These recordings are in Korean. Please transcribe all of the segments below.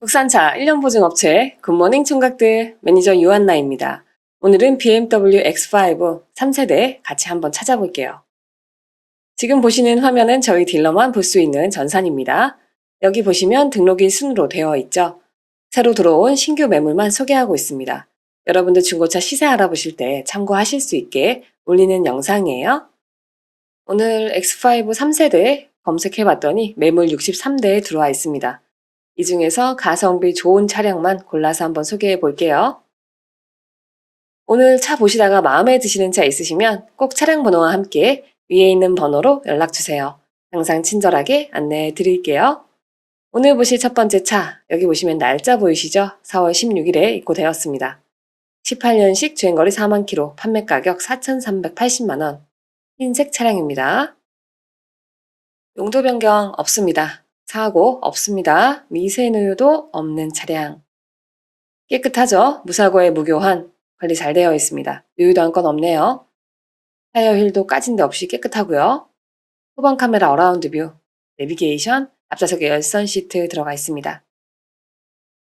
국산차 1년 보증 업체 굿모닝 총각들 매니저 유한나입니다. 오늘은 BMW X5 3세대 같이 한번 찾아볼게요. 지금 보시는 화면은 저희 딜러만 볼 수 있는 전산입니다. 여기 보시면 등록일 순으로 되어 있죠. 새로 들어온 신규 매물만 소개하고 있습니다. 여러분들 중고차 시세 알아보실 때 참고하실 수 있게 올리는 영상이에요. 오늘 X5 3세대 검색해 봤더니 매물 63대에 들어와 있습니다. 이 중에서 가성비 좋은 차량만 골라서 한번 소개해 볼게요. 오늘 차 보시다가 마음에 드시는 차 있으시면 꼭 차량 번호와 함께 위에 있는 번호로 연락 주세요. 항상 친절하게 안내해 드릴게요. 오늘 보실 첫 번째 차, 여기 보시면 날짜 보이시죠? 4월 16일에 입고되었습니다. 18년식 주행거리 4만 킬로, 판매 가격 4,380만 원. 흰색 차량입니다. 용도 변경 없습니다. 사고 없습니다. 미세누유도 없는 차량. 깨끗하죠? 무사고에 무교환. 관리 잘 되어 있습니다. 누유도 한 건 없네요. 타이어 휠도 까진 데 없이 깨끗하고요. 후방 카메라 어라운드 뷰, 내비게이션, 앞좌석에 열선 시트 들어가 있습니다.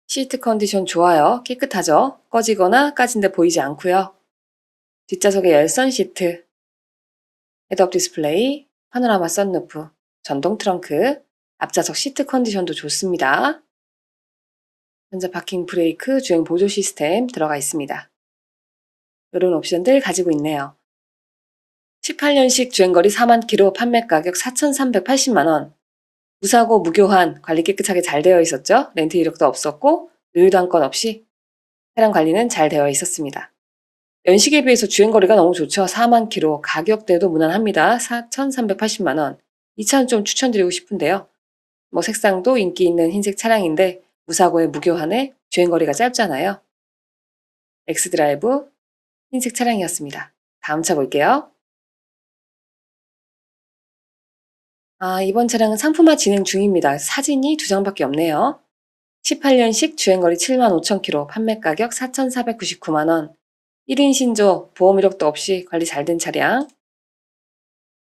시트 컨디션 좋아요. 깨끗하죠? 꺼지거나 까진 데 보이지 않고요. 뒷좌석에 열선 시트, 헤드업 디스플레이, 파노라마 썬루프, 전동 트렁크, 앞좌석 시트 컨디션도 좋습니다. 현재 파킹 브레이크, 주행 보조 시스템 들어가 있습니다. 이런 옵션들 가지고 있네요. 18년식 주행거리 4만 킬로 판매 가격 4,380만 원. 무사고 무교환 관리 깨끗하게 잘 되어 있었죠? 렌트 이력도 없었고 누유도 한 건 없이 차량 관리는 잘 되어 있었습니다. 연식에 비해서 주행거리가 너무 좋죠. 4만 킬로 가격대도 무난합니다. 4,380만 원. 이 차는 좀 추천드리고 싶은데요. 뭐 색상도 인기 있는 흰색 차량인데 무사고에 무교환에 주행거리가 짧잖아요. 엑스드라이브 흰색 차량이었습니다. 다음 차 볼게요. 아, 이번 차량은 상품화 진행 중입니다. 사진이 두 장밖에 없네요. 18년식 주행거리 7만 5천 킬로, 판매 가격 4,499만 원. 1인 신조, 보험 이력도 없이 관리 잘 된 차량.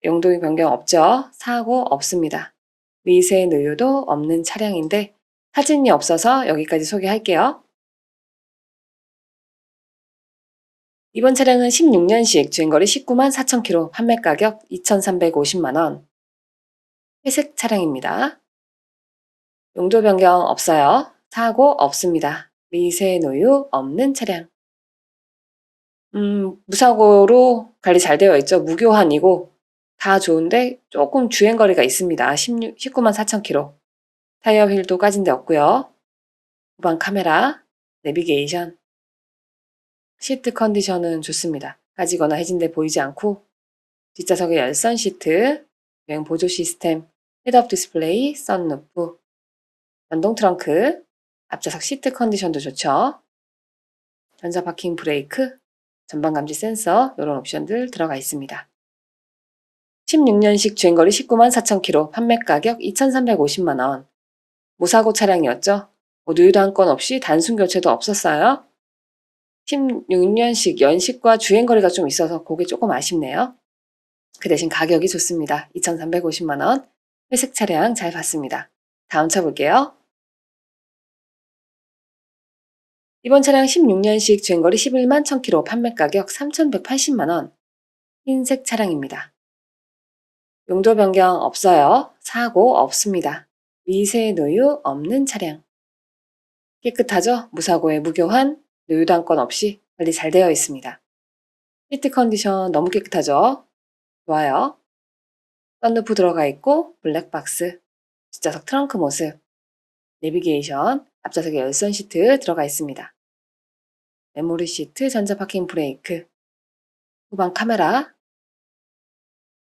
용도의 변경 없죠? 사고 없습니다. 미세 누유도 없는 차량인데 사진이 없어서 여기까지 소개할게요. 이번 차량은 16년식 주행거리 19만 4천 킬로, 판매 가격 2,350만 원. 회색 차량입니다. 용도 변경 없어요. 사고 없습니다. 미세 노유 없는 차량. 음, 무사고로 관리 잘 되어 있죠. 무교환이고 다 좋은데 조금 주행거리가 있습니다. 16, 19만 4천 킬로. 타이어 휠도 까진 데 없고요. 후방 카메라, 내비게이션, 시트 컨디션은 좋습니다. 까지거나 해진 데 보이지 않고 뒷좌석에 열선 시트, 여행 보조 시스템, 헤드업 디스플레이, 썬루프, 전동 트렁크, 앞좌석 시트 컨디션도 좋죠. 전자 파킹 브레이크, 전방 감지 센서 이런 옵션들 들어가 있습니다. 16년식 주행거리 19만 4천 킬로, 판매 가격 2,350만 원. 무사고 차량이었죠. 뭐 누유도 한 건 없이 단순 교체도 없었어요. 16년식 연식과 주행거리가 좀 있어서 그게 조금 아쉽네요. 그 대신 가격이 좋습니다. 2,350만 원. 회색 차량 잘 봤습니다. 다음 차 볼게요. 이번 차량 16년식 주행거리 11만 1000km 판매 가격 3,180만 원. 흰색 차량입니다. 용도 변경 없어요. 사고 없습니다. 미세 노유 없는 차량. 깨끗하죠? 무사고에 무교환, 건 없이 관리 잘 되어 있습니다. 시트 컨디션 너무 깨끗하죠? 좋아요. 썬루프 들어가 있고 블랙박스, 뒷좌석 트렁크 모습, 내비게이션, 앞좌석에 열선 시트 들어가 있습니다. 메모리 시트, 전자 파킹 브레이크, 후방 카메라,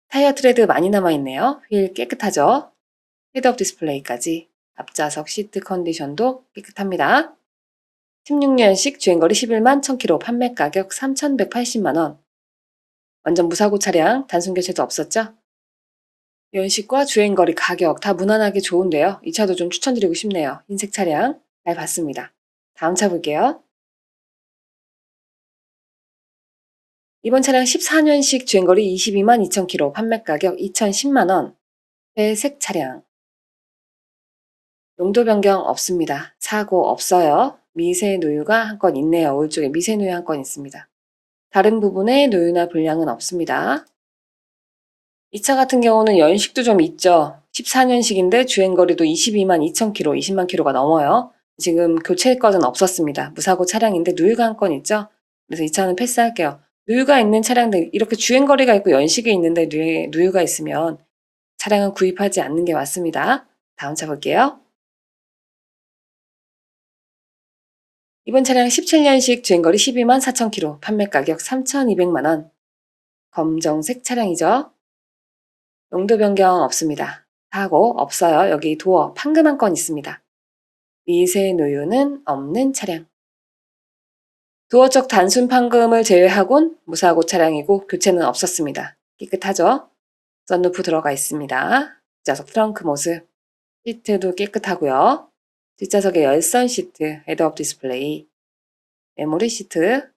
타이어 트레드 많이 남아있네요. 휠 깨끗하죠? 헤드업 디스플레이까지 앞좌석 시트 컨디션도 깨끗합니다. 16년식 주행거리 11만 1000km 판매 가격 3,180만원. 완전 무사고 차량, 단순 교체도 없었죠? 연식과 주행거리, 가격 다 무난하게 좋은데요. 이 차도 좀 추천드리고 싶네요. 흰색 차량 잘 봤습니다. 다음 차 볼게요. 이번 차량 14년식 주행거리 22만 2천 킬로, 판매 가격 2,010만 원. 회색 차량. 용도 변경 없습니다. 사고 없어요. 미세 노유가 한 건 있네요. 오른쪽에 미세 노유 한 건 있습니다. 다른 부분에 노유나 불량은 없습니다. 이 차 같은 경우는 연식도 좀 있죠. 14년식인데 주행거리도 22만 2천 킬로, 20만 킬로가 넘어요. 지금 교체 건은 없었습니다. 무사고 차량인데 누유가 한 건 있죠. 그래서 이 차는 패스할게요. 누유가 있는 차량들 이렇게 주행 거리가 있고 연식이 있는데 누유, 누유 가 있으면 차량은 구입하지 않는 게 맞습니다. 다음 차 볼게요. 이번 차량 17년식 주행거리 12만 4천 킬로, 판매 가격 3,200만 원. 검정색 차량이죠. 용도 변경 없습니다. 사고 없어요. 여기 도어 판금 한 건 있습니다. 미세 노유는 없는 차량. 도어 쪽 단순 판금을 제외하곤 무사고 차량이고 교체는 없었습니다. 깨끗하죠? 썬루프 들어가 있습니다. 뒷좌석 트렁크 모습. 시트도 깨끗하고요. 뒷좌석에 열선 시트, 헤드업 디스플레이, 메모리 시트,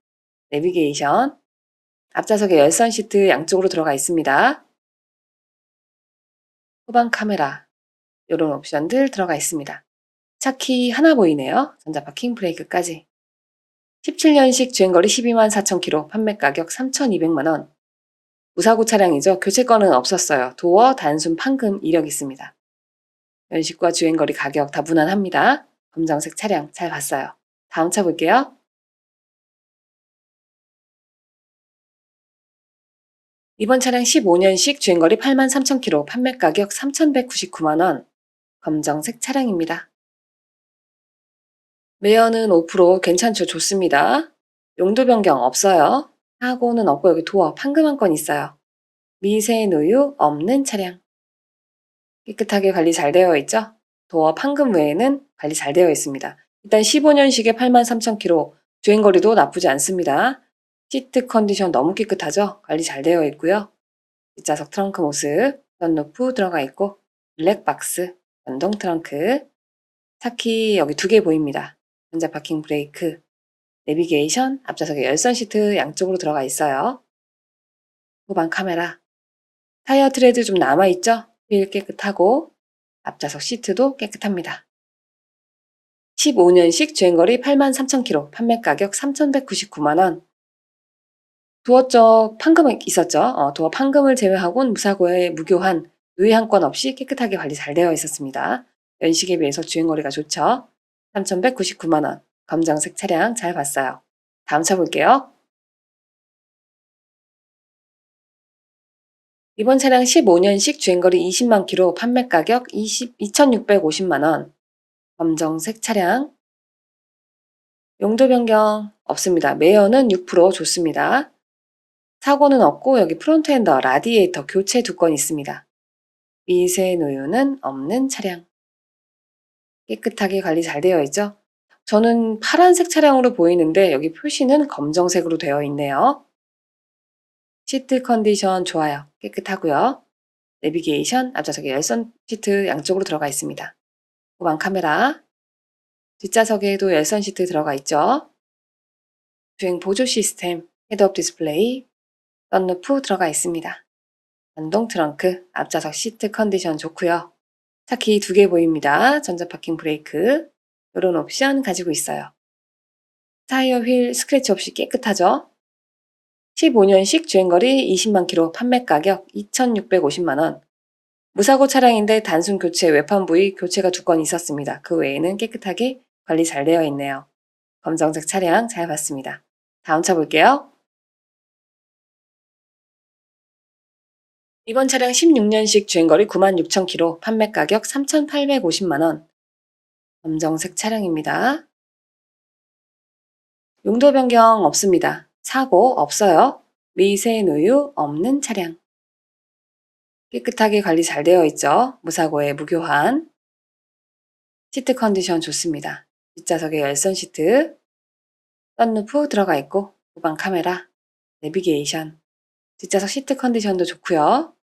내비게이션, 앞좌석에 열선 시트 양쪽으로 들어가 있습니다. 후방 카메라, 이런 옵션들 들어가 있습니다. 차키 하나 보이네요. 전자 파킹 브레이크까지. 17년식 주행거리 12만 4천 킬로, 판매 가격 3,200만 원. 무사고 차량이죠. 교체권은 없었어요. 도어 단순 판금 이력 있습니다. 연식과 주행거리 가격 다 무난합니다. 검정색 차량 잘 봤어요. 다음 차 볼게요. 이번 차량 15년식 주행거리 8만 3천 킬로, 판매 가격 3,199만 원. 검정색 차량입니다. 매연은 5% 괜찮죠? 좋습니다. 용도 변경 없어요. 사고는 없고 여기 도어 판금 한 건 있어요. 미세 노유 없는 차량. 깨끗하게 관리 잘 되어 있죠? 도어 판금 외에는 관리 잘 되어 있습니다. 일단 15년식에 83,000km, 주행거리도 나쁘지 않습니다. 시트 컨디션 너무 깨끗하죠? 관리 잘 되어 있고요. 뒷좌석 트렁크 모습, 썬루프 들어가 있고, 블랙박스, 전동 트렁크, 차키 여기 두 개 보입니다. 전자 파킹 브레이크, 내비게이션, 앞좌석에 열선 시트 양쪽으로 들어가 있어요. 후방 카메라, 타이어 트레드 좀 남아있죠? 휠 깨끗하고 앞좌석 시트도 깨끗합니다. 15년식 주행거리 83,000km, 판매 가격 3,199만원. 도어 쪽 판금 있었죠? 어, 도어 판금을 제외하고는 무사고에 무교한 누이 한건 없이 깨끗하게 관리 잘 되어 있었습니다. 연식에 비해서 주행거리가 좋죠? 3,199만원. 검정색 차량 잘 봤어요. 다음 차 볼게요. 이번 차량 15년식 주행거리 20만 킬로, 판매 가격 20, 2,650만 원. 검정색 차량. 용도 변경 없습니다. 매연은 6% 좋습니다. 사고는 없고 여기 프론트 핸더, 라디에이터 교체 두 건 있습니다. 미세 노유는 없는 차량. 깨끗하게 관리 잘 되어 있죠? 저는 파란색 차량으로 보이는데 여기 표시는 검정색으로 되어 있네요. 시트 컨디션 좋아요. 깨끗하고요. 내비게이션, 앞좌석에 열선 시트 양쪽으로 들어가 있습니다. 후방 카메라, 뒷좌석에도 열선 시트 들어가 있죠. 주행 보조 시스템, 헤드업 디스플레이, 썬루프 들어가 있습니다. 전동 트렁크, 앞좌석 시트 컨디션 좋고요. 차키 두 개 보입니다. 전자 파킹 브레이크, 이런 옵션 가지고 있어요. 타이어 휠 스크래치 없이 깨끗하죠? 15년식 주행거리 20만 킬로 판매 가격 2,650만 원. 무사고 차량인데 단순 교체 외판 부위 교체가 두 건 있었습니다. 그 외에는 깨끗하게 관리 잘 되어 있네요. 검정색 차량 잘 봤습니다. 다음 차 볼게요. 이번 차량 16년식 주행거리 96,000km, 판매 가격 3,850만원. 검정색 차량입니다. 용도 변경 없습니다. 사고 없어요. 미세 노유 없는 차량. 깨끗하게 관리 잘 되어 있죠. 무사고에 무교환. 시트 컨디션 좋습니다. 뒷좌석에 열선 시트, 썬루프 들어가 있고 후방 카메라, 내비게이션, 뒷좌석 시트 컨디션도 좋고요.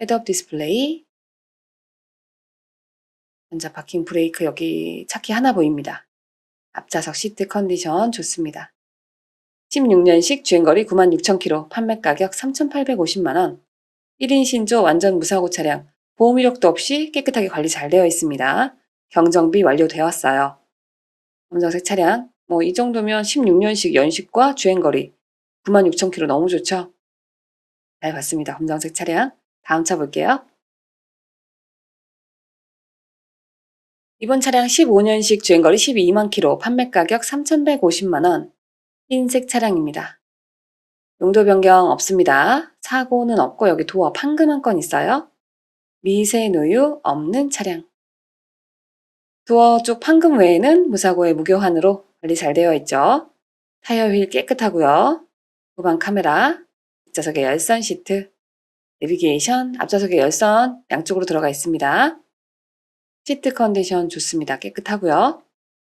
헤드업 디스플레이, 전자 파킹 브레이크 여기 차키 하나 보입니다. 앞좌석 시트 컨디션 좋습니다. 16년식 주행거리 96,000km, 판매 가격 3,850만원. 1인 신조 완전 무사고 차량, 보험 이력도 없이 깨끗하게 관리 잘 되어 있습니다. 경정비 완료되었어요. 검정색 차량, 뭐 이 정도면 16년식 연식과 주행거리 96,000km 너무 좋죠? 잘 봤습니다. 검정색 차량. 다음 차 볼게요. 이번 차량 15년식 주행거리 12만 km, 판매 가격 3,150만원. 흰색 차량입니다. 용도 변경 없습니다. 사고는 없고 여기 도어 판금 한 건 있어요. 미세 누유 없는 차량. 도어 쪽 판금 외에는 무사고의 무교환으로 관리 잘 되어 있죠. 타이어 휠 깨끗하고요. 후방 카메라, 뒷좌석에 열선 시트, 내비게이션, 앞좌석에 열선 양쪽으로 들어가 있습니다. 시트 컨디션 좋습니다. 깨끗하고요.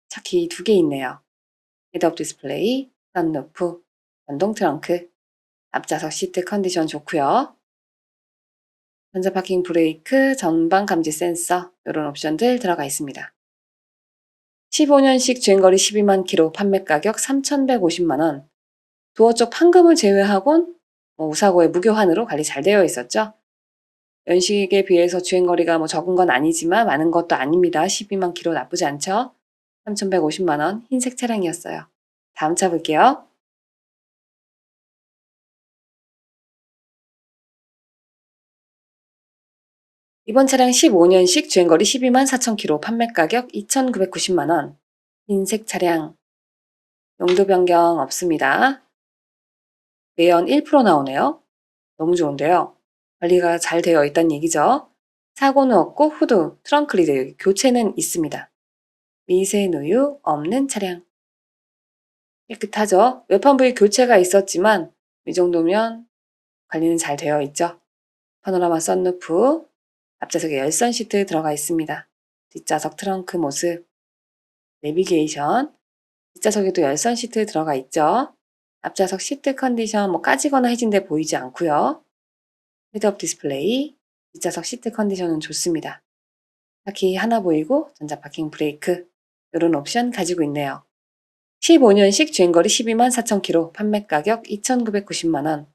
차키 두 개 있네요. 헤드업 디스플레이, 선루프, 전동 트렁크, 앞좌석 시트 컨디션 좋고요. 전자 파킹 브레이크, 전방 감지 센서 이런 옵션들 들어가 있습니다. 15년식 주행거리 12만 킬로, 판매 가격 3,150만 원. 도어 쪽 판금을 제외하곤 뭐 우사고의 무교환으로 관리 잘 되어 있었죠. 연식에 비해서 주행거리가 뭐 적은 건 아니지만 많은 것도 아닙니다. 12만 킬로 나쁘지 않죠? 3,150만 원 흰색 차량이었어요. 다음 차 볼게요. 이번 차량 15년식 주행거리 12만 4천 킬로, 판매 가격 2,990만 원. 흰색 차량. 용도 변경 없습니다. 매연 1% 나오네요. 너무 좋은데요. 관리가 잘 되어 있다는 얘기죠. 사고는 없고 후드, 트렁크 리드 교체는 있습니다. 미세 누유 없는 차량. 깨끗하죠? 외판 부위 교체가 있었지만 이 정도면 관리는 잘 되어 있죠. 파노라마 썬루프, 앞좌석에 열선 시트 들어가 있습니다. 뒷좌석 트렁크 모습, 내비게이션, 뒷좌석에도 열선 시트 들어가 있죠. 앞좌석 시트 컨디션 뭐 까지거나 해진 데 보이지 않고요. 헤드업 디스플레이, 뒷좌석 시트 컨디션은 좋습니다. 바퀴 하나 보이고 전자 파킹 브레이크 이런 옵션 가지고 있네요. 15년식 주행거리 12만 4천 킬로, 판매 가격 2,990만 원.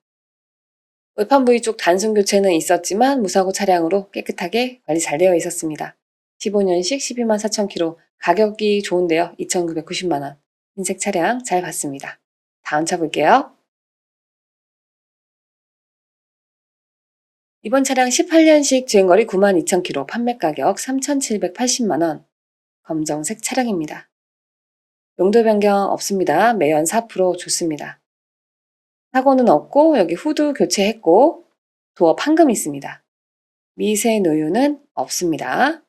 외판 부위 쪽 단순 교체는 있었지만 무사고 차량으로 깨끗하게 관리 잘 되어 있었습니다. 15년식 12만 4천 킬로, 가격이 좋은데요. 2,990만 원. 흰색 차량 잘 봤습니다. 다음 차 볼게요. 이번 차량 18년식 주행거리 92,000km, 판매 가격 3,780만원. 검정색 차량입니다. 용도 변경 없습니다. 매연 4% 좋습니다. 사고는 없고 여기 후드 교체했고 도어 판금 있습니다. 미세 노유는 없습니다.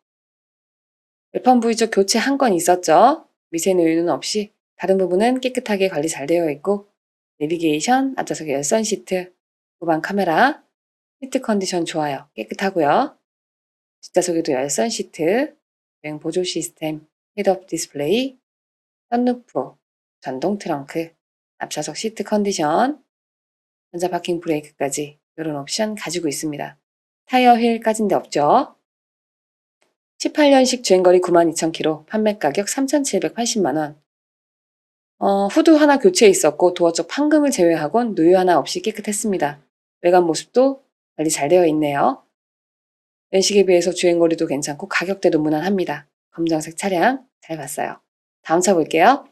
외판 부위 쪽 교체 한 건 있었죠. 미세 노유는 없이 다른 부분은 깨끗하게 관리 잘 되어 있고 내비게이션, 앞좌석에 열선 시트, 후방 카메라, 시트 컨디션 좋아요. 깨끗하고요. 뒷좌석에도 열선 시트, 여행 보조 시스템, 헤드업 디스플레이, 선루프, 전동 트렁크, 앞좌석 시트 컨디션, 전자 파킹 브레이크까지 이런 옵션 가지고 있습니다. 타이어 휠 까진 데 없죠. 18년식 주행거리 92,000km, 판매 가격 3,780만원. 어, 후드 하나 교체 있었고 도어 쪽 판금을 제외하곤 누유 하나 없이 깨끗했습니다. 외관 모습도 관리 잘 되어 있네요. 연식에 비해서 주행거리도 괜찮고 가격대도 무난합니다. 검정색 차량 잘 봤어요. 다음 차 볼게요.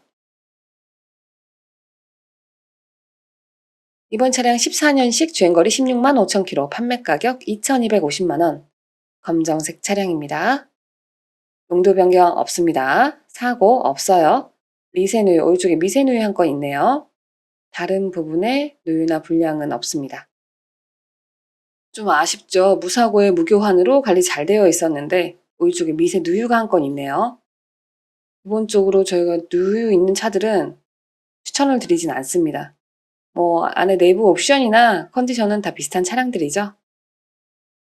이번 차량 14년식 주행거리 16만 5천 킬로, 판매 가격 2,250만 원. 검정색 차량입니다. 용도 변경 없습니다. 사고 없어요. 미세누유, 오른쪽에 미세누유 한 건 있네요. 다른 부분에 누유나 불량은 없습니다. 좀 아쉽죠. 무사고의 무교환으로 관리 잘 되어 있었는데 오른쪽에 미세 누유가 한 건 있네요. 기본적으로 저희가 누유 있는 차들은 추천을 드리진 않습니다. 뭐 안에 내부 옵션이나 컨디션은 다 비슷한 차량들이죠.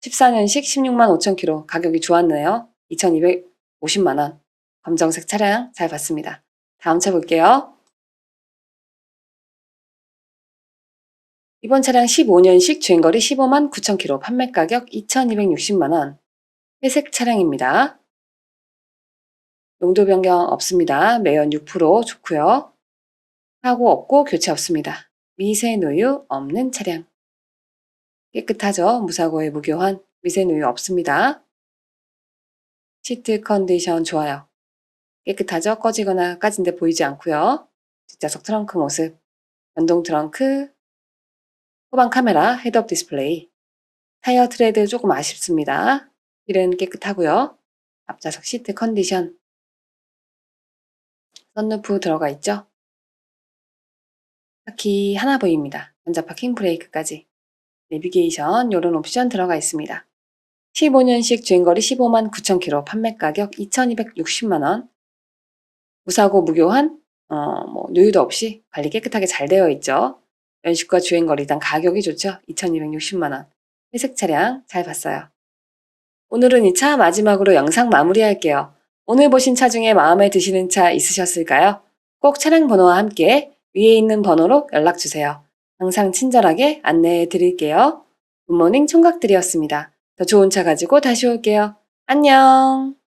14년식 16만 5천 킬로 가격이 좋았네요. 2,250만 원. 검정색 차량 잘 봤습니다. 다음 차 볼게요. 이번 차량 15년식 주행거리 15만 9천 킬로 판매 가격 2,260만 원. 회색 차량입니다. 용도 변경 없습니다. 매연 6% 좋고요. 사고 없고 교체 없습니다. 미세 누유 없는 차량. 깨끗하죠? 무사고의 무교환. 미세 누유 없습니다. 시트 컨디션 좋아요. 깨끗하죠? 꺼지거나 까진 데 보이지 않고요. 뒷좌석 트렁크 모습, 전동 트렁크, 후방 카메라, 헤드업 디스플레이, 타이어 트레드 조금 아쉽습니다. 휠은 깨끗하고요. 앞좌석 시트 컨디션, 썬루프 들어가 있죠? 바퀴 하나 보입니다. 전자 파킹 브레이크까지. 내비게이션 이런 옵션 들어가 있습니다. 15년식 주행거리 15만 9천 킬로, 판매 가격 2,260만 원. 무사고 무교환, 어, 뭐 누유도 없이 관리 깨끗하게 잘 되어 있죠. 연식과 주행거리당 가격이 좋죠. 2,260만 원. 회색 차량 잘 봤어요. 오늘은 이 차 마지막으로 영상 마무리할게요. 오늘 보신 차 중에 마음에 드시는 차 있으셨을까요? 꼭 차량 번호와 함께 위에 있는 번호로 연락 주세요. 항상 친절하게 안내해 드릴게요. 굿모닝 총각들이었습니다. 더 좋은 차 가지고 다시 올게요. 안녕!